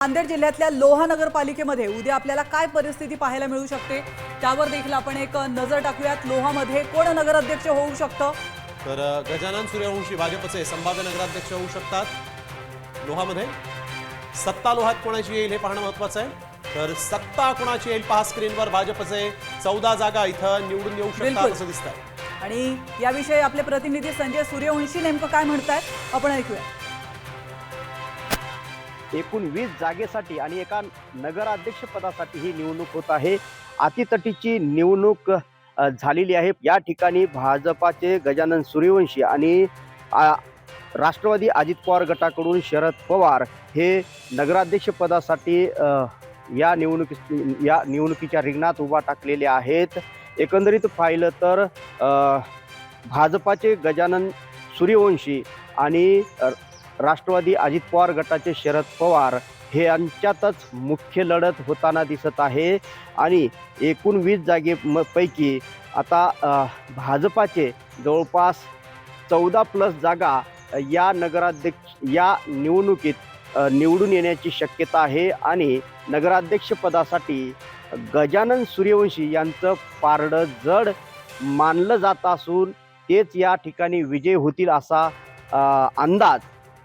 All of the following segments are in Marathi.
नांदेड जिल्ह्यातल्या लोहा नगरपालिकेमध्ये उद्या आपल्याला काय परिस्थिती पाहायला मिळू शकते त्यावर देखील आपण एक नजर टाकूयात. लोहामध्ये कोण नगराध्यक्ष होऊ शकतं? तर गजानन सूर्यवंशी भाजपचे संभाव्य नगराध्यक्ष होऊ शकतात. लोहामध्ये सत्ता लोहात कोणाची येईल हे पाहणं महत्वाचं आहे. तर सत्ता कोणाची येईल पहा स्क्रीनवर भाजपचे चौदा जागा इथं निवडून येऊ शकतात. असं दिसतंय. आणि याविषयी आपले प्रतिनिधी संजय सूर्यवंशी नेमकं काय म्हणतायत आपण ऐकूया एकूण वीस जागेसाठी आणि एका नगराध्यक्षपदासाठी ही निवडणूक होत आहे. अतितटीची निवडणूक झालेली आहे. या ठिकाणी भाजपाचे गजानन सूर्यवंशी आणि राष्ट्रवादी अजित पवार गटाकडून शरद पवार हे नगराध्यक्षपदासाठी या निवडणुकी या निवडणुकीच्या रिंगणात उभा टाकलेले आहेत. एकंदरीत पाहिलं तर भाजपाचे गजानन सूर्यवंशी आणि राष्ट्रवादी अजित पवार गटाचे शरद पवार हे यांच्यातच मुख्य लढत होताना दिसत आहे. आणि एकूण वीस जागे म- पैकी आता भाजपाचे जवळपास चौदा प्लस जागा या नगराध्यक्ष या निवडणुकीत निवडून येण्याची शक्यता आहे. आणि नगराध्यक्षपदासाठी गजानन सूर्यवंशी यांचं पारडं जड मानलं जात असून तेच या ठिकाणी विजय होतील असा अंदाज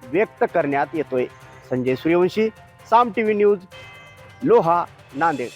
व्यक्त करण्यात येतोय. Sanjay Suryavanshi Saam T V news Loha Nanded.